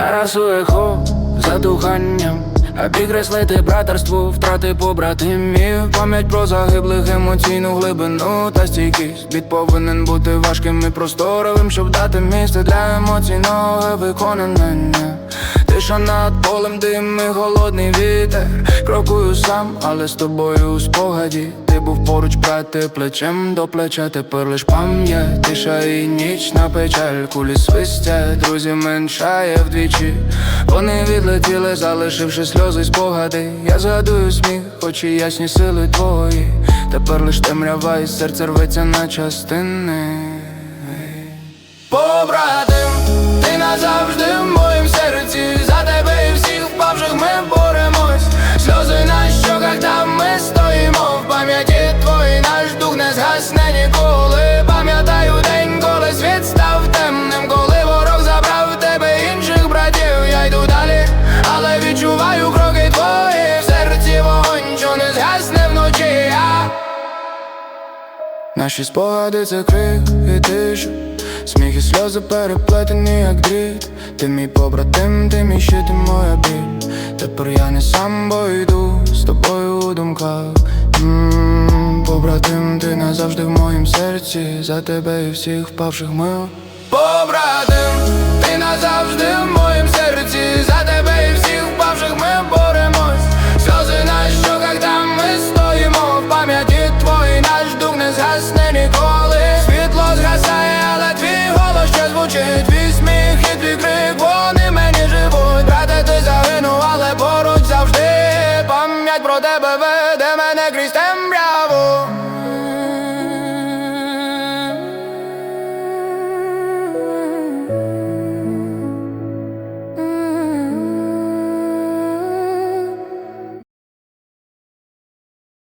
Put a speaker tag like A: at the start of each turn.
A: часу ехо затуханням Обігреслити братерство, втрати побратимів. Пам'ять про загиблих емоційну глибину та стійкість. Біт повинен бути важким і просторовим, щоб дати місце для емоційного виконання Тиша над полем, дим і голодний вітер. Крокую сам, але з тобою у спогаді. Ти був поруч, брате, плечем до плеча. Тепер лиш пам'ять, тиша і ніч на печаль. Кулі свистять, друзі меншає вдвічі. Вони відлетіли, залишивши сльози спогади. Я згадую сміх, очі ясні сили твої. Тепер лиш темрява і серце рветься на частини Наші спогади це крик і тиша Сміх і сльози переплетені, як дріт. Ти мій побратим, ти мій щит і моя біль Тепер я не сам, бо йду з тобою у думках. М, Побратим, ти назавжди в моїм серці. За тебе і всіх впавших мил Побратим,